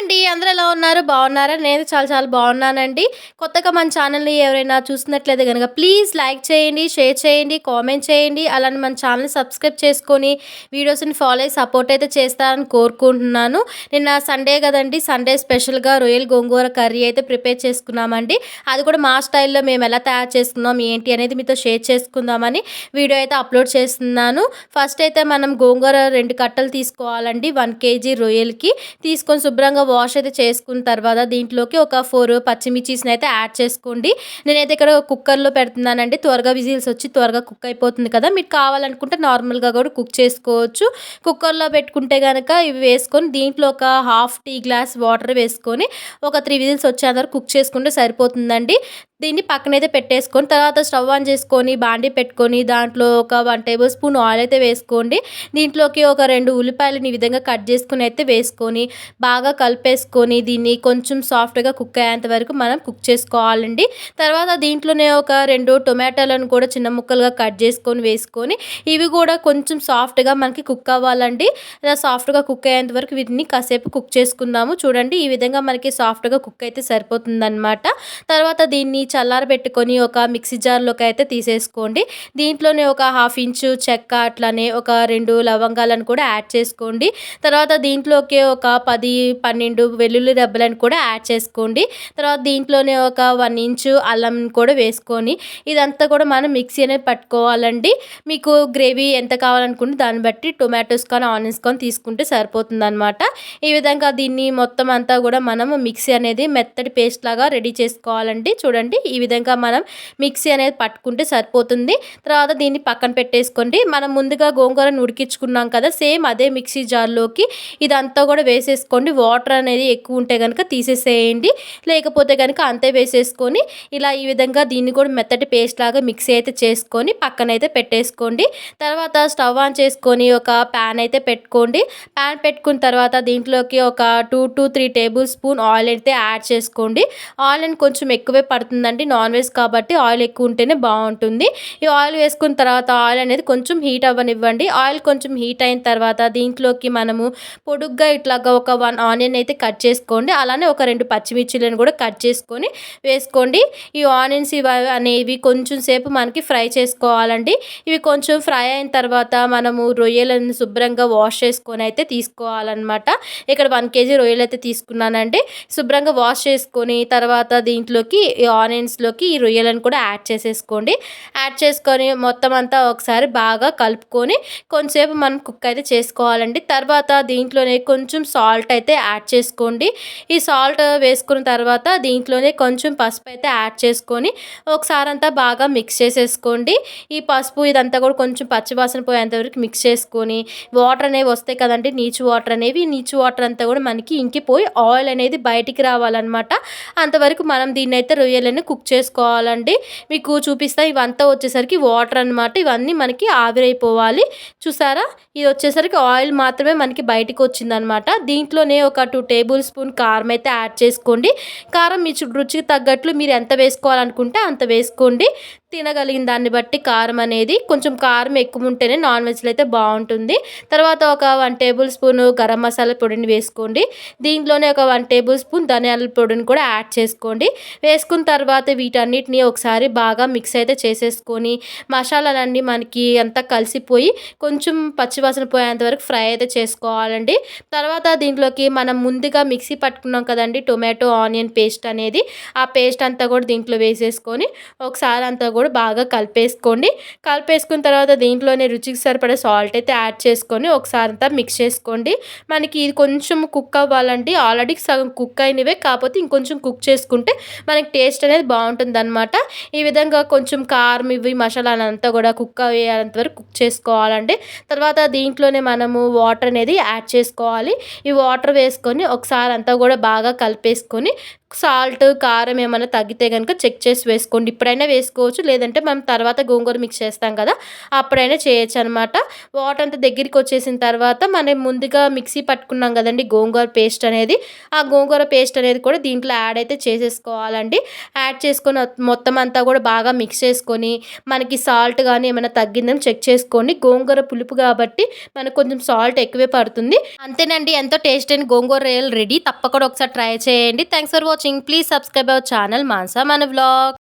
అండి? అందరూ ఎలా ఉన్నారు? బాగున్నారా? నేను చాలా చాలా బాగున్నానండి. కొత్తగా మన ఛానల్ని ఎవరైనా చూసినట్లయితే కనుక ప్లీజ్ లైక్ చేయండి షేర్ చేయండి కామెంట్ చేయండి. అలానే మన ఛానల్ని సబ్స్క్రైబ్ చేసుకొని వీడియోస్ని ఫాలో అయ్యి సపోర్ట్ అయితే చేస్తారని కోరుకుంటున్నాను. నిన్న సండే కదండి సండే స్పెషల్గా రొయ్యల్ గోంగూర కర్రీ అయితే ప్రిపేర్ చేసుకున్నామండి. అది కూడా మా స్టైల్లో మేము ఎలా తయారు చేసుకున్నాం ఏంటి అనేది మీతో షేర్ చేసుకుందామని వీడియో అయితే అప్లోడ్ చేస్తున్నాను. ఫస్ట్ అయితే మనం గోంగూర రెండు కట్టలు తీసుకోవాలండి వన్ కేజీ రొయ్యలకి. తీసుకొని శుభ్రంగా వాష్ అయితే చేసుకున్న తర్వాత దీంట్లోకి ఒక ఫోర్ పచ్చిమిర్చిస్ని అయితే యాడ్ చేసుకోండి. నేనైతే ఇక్కడ కుక్కర్లో పెడుతున్నానండి. త్వరగా విజిల్స్ వచ్చి త్వరగా కుక్ అయిపోతుంది కదా. మీకు కావాలనుకుంటే నార్మల్గా కూడా కుక్ చేసుకోవచ్చు. కుక్కర్లో పెట్టుకుంటే కనుక ఇవి వేసుకొని దీంట్లో ఒక హాఫ్ టీ గ్లాస్ వాటర్ వేసుకొని ఒక త్రీ విజిల్స్ వచ్చేంత కుక్ చేసుకుంటే సరిపోతుందండి. దీన్ని పక్కనైతే పెట్టేసుకొని తర్వాత స్టవ్ ఆన్ చేసుకొని బాండి పెట్టుకొని దాంట్లో ఒక వన్ టేబుల్ స్పూన్ ఆయిల్ అయితే వేసుకోండి. దీంట్లోకి ఒక రెండు ఉల్లిపాయలని ఈ విధంగా కట్ చేసుకుని అయితే వేసుకొని బాగా కలిపేసుకొని దీన్ని కొంచెం సాఫ్ట్గా కుక్ అయ్యేంత వరకు మనం కుక్ చేసుకోవాలండి. తర్వాత దీంట్లోనే ఒక రెండు టొమాటోలను కూడా చిన్న ముక్కలుగా కట్ చేసుకొని వేసుకొని ఇవి కూడా కొంచెం సాఫ్ట్గా మనకి కుక్ అవ్వాలండి. ఇలా సాఫ్ట్గా కుక్ అయ్యేంత వరకు వీటిని కాసేపు కుక్ చేసుకుందాము. చూడండి ఈ విధంగా మనకి సాఫ్ట్గా కుక్ అయితే సరిపోతుందన్నమాట. తర్వాత దీన్ని చల్లారబెట్టుకొని ఒక మిక్సీ జార్లోకి అయితే తీసేసుకోండి. దీంట్లోనే ఒక హాఫ్ ఇంచు చెక్క అట్లానే ఒక రెండు లవంగాలను కూడా యాడ్ చేసుకోండి. తర్వాత దీంట్లోకి ఒక పది పన్నెండు వెల్లుల్లి దెబ్బలను కూడా యాడ్ చేసుకోండి. తర్వాత దీంట్లోనే ఒక వన్ ఇంచు అల్లం కూడా వేసుకొని ఇదంతా కూడా మనం మిక్సీ అనేది పట్టుకోవాలండి. మీకు గ్రేవీ ఎంత కావాలనుకుంటే దాన్ని బట్టి టొమాటోస్ కానీ ఆనియన్స్ కానీ తీసుకుంటే సరిపోతుంది అనమాట ఈ విధంగా దీన్ని మొత్తం అంతా కూడా మనం మిక్సీ అనేది మెత్తటి పేస్ట్ లాగా రెడీ చేసుకోవాలండి. చూడండి ఈ విధంగా మనం మిక్సీ అనేది పట్టుకుంటే సరిపోతుంది. తర్వాత దీన్ని పక్కన పెట్టేసుకోండి. మనం ముందుగా గోంగూరను ఉడికించుకున్నాం కదా సేమ్ అదే మిక్సీ జార్లోకి ఇదంతా కూడా వేసేసుకోండి. వాటర్ అనేది ఎక్కువ ఉంటే కనుక తీసేసేయండి. లేకపోతే కనుక అంతే వేసేసుకొని ఇలా ఈ విధంగా దీన్ని కూడా మెత్తటి పేస్ట్ లాగా మిక్సీ అయితే చేసుకొని పక్కన అయితే పెట్టేసుకోండి. తర్వాత స్టవ్ ఆన్ చేసుకొని ఒక ప్యాన్ అయితే పెట్టుకోండి. ప్యాన్ పెట్టుకున్న తర్వాత దీంట్లోకి ఒక two to three tablespoon oil అయితే యాడ్ చేసుకోండి. ఆయిల్ అని కొంచెం ఎక్కువే పడుతుందండి. నాన్ వెజ్ కాబట్టి ఆయిల్ ఎక్కువ ఉంటేనే బాగుంటుంది. ఈ ఆయిల్ వేసుకున్న తర్వాత ఆయిల్ అనేది కొంచెం హీట్ అవ్వనివ్వండి. ఆయిల్ కొంచెం హీట్ అయిన తర్వాత దీంట్లోకి మనము పొడుగ్గా ఇట్లాగా ఒక వన్ ఆనియన్ అయితే కట్ చేసుకోండి. అలానే ఒక రెండు పచ్చిమిర్చిలను కూడా కట్ చేసుకొని వేసుకోండి. ఈ ఆనియన్స్ ఇవి అనేవి కొంచెం సేపు మనకి ఫ్రై చేసుకోవాలండి. ఇవి కొంచెం ఫ్రై అయిన తర్వాత మనము రొయ్యలను శుభ్రంగా వాష్ చేసుకొని అయితే తీసుకోవాలన్నమాట. ఇక్కడ వన్ కేజీ రొయ్యలు అయితే తీసుకున్నానండి. శుభ్రంగా వాష్ చేసుకొని తర్వాత దీంట్లోకి ఈ ఆనియన్స్లోకి ఈ రొయ్యలను కూడా యాడ్ చేసేసుకోండి. యాడ్ చేసుకొని మొత్తం అంతా ఒకసారి బాగా కలుపుకొని కొంచెంసేపు మనం కుక్ అయితే చేసుకోవాలండి. తర్వాత దీంట్లోనే కొంచెం సాల్ట్ అయితే యాడ్ చేసుకోండి. ఈ సాల్ట్ వేసుకున్న తర్వాత దీంట్లోనే కొంచెం పసుపు అయితే యాడ్ చేసుకొని ఒకసారి అంతా బాగా మిక్స్ చేసేసుకోండి. ఈ పసుపు ఇదంతా కూడా కొంచెం పచ్చివాసన పోయేంతవరకు మిక్స్ చేసుకొని వాటర్ అనేవి వస్తాయి కదండి నీచు వాటర్ అనేవి. నీచు వాటర్ అంతా కూడా మనకి ఇంకిపోయి ఆయిల్ అనేది బయటికి రావాలన్నమాట. అంతవరకు మనం దీన్ని అయితే రొయ్యలని కుక్ చేసుకోవాలండి. మీకు చూపిస్తా ఇవంతా వచ్చేసరికి వాటర్ అనమాట ఇవన్నీ మనకి ఆవిరైపోవాలి. చూసారా? ఇది వచ్చేసరికి ఆయిల్ మాత్రమే మనకి బయటికి వచ్చిందనమాట దీంట్లోనే ఒక టూ టేబుల్ స్పూన్ కారం అయితే యాడ్ చేసుకోండి. కారం మీ రుచికి తగ్గట్లు మీరు ఎంత వేసుకోవాలనుకుంటే అంత వేసుకోండి. తినగలిగిన దాన్ని బట్టి కారం అనేది కొంచెం కారం ఎక్కువ ఉంటేనే నాన్ వెజ్లో అయితే బాగుంటుంది. తర్వాత ఒక one tablespoon garam masala పొడిని వేసుకోండి. దీంట్లోనే ఒక వన్ టేబుల్ స్పూన్ ధనియాల పొడిని కూడా యాడ్ చేసుకోండి. వేసుకున్న తర్వాత వీటన్నిటిని ఒకసారి బాగా మిక్స్ అయితే చేసేసుకొని మసాలాలన్నీ మనకి అంతా కలిసిపోయి కొంచెం పచ్చివాసన పోయేంత వరకు ఫ్రై అయితే చేసుకోవాలండి. తర్వాత దీంట్లోకి మనం ముందుగా మిక్సీ పట్టుకున్నాం కదండి టొమాటో ఆనియన్ పేస్ట్ అనేది. ఆ పేస్ట్ అంతా కూడా దీంట్లో వేసేసుకొని ఒకసారి అంతా కూడా కూడా బాగా కలిపేసుకోండి. కలిపేసుకున్న తర్వాత దీంట్లోనే రుచికి సరిపడే సాల్ట్ అయితే యాడ్ చేసుకొని ఒకసారి అంతా మిక్స్ చేసుకోండి. మనకి ఇది కొంచెం కుక్ అవ్వాలండి. ఆల్రెడీ సగం కుక్ అయినవే కాకపోతే ఇంకొంచెం కుక్ చేసుకుంటే మనకి టేస్ట్ అనేది బాగుంటుంది అనమాట ఈ విధంగా కొంచెం కారం ఇవి మసాలాలు అంతా కూడా కుక్ అయ్యేంత వరకు కుక్ చేసుకోవాలండి. తర్వాత దీంట్లోనే మనము వాటర్ అనేది యాడ్ చేసుకోవాలి. ఈ వాటర్ వేసుకొని ఒకసారి అంతా కూడా బాగా కలిపేసుకొని సాల్ట్ కారం ఏమైనా తగ్గితే కనుక చెక్ చేసి వేసుకోండి. ఇప్పుడైనా వేసుకోవచ్చు లేదంటే మనం తర్వాత గోంగూర మిక్స్ చేస్తాం కదా అప్పుడైనా చేయొచ్చు అనమాట వాటర్ అంతా దగ్గరికి వచ్చేసిన తర్వాత మనం ముందుగా మిక్సీ పట్టుకున్నాం కదండి గోంగూర పేస్ట్ అనేది. ఆ గోంగూర పేస్ట్ అనేది కూడా దీంట్లో యాడ్ అయితే చేసేసుకోవాలండి. యాడ్ చేసుకొని మొత్తం అంతా కూడా బాగా మిక్స్ చేసుకొని మనకి సాల్ట్ కానీ ఏమైనా తగ్గిందని చెక్ చేసుకోండి. గోంగూర పులుపు కాబట్టి మనకు కొంచెం సాల్ట్ ఎక్కువే పడుతుంది. అంతేనండి ఎంతో టేస్ట్ అయిన గోంగూర రొయ్యలు రెడీ. తప్పకుండా ఒకసారి ట్రై చేయండి. Thanks for watching please subscribe our channel Mansa మన వ్లాగ్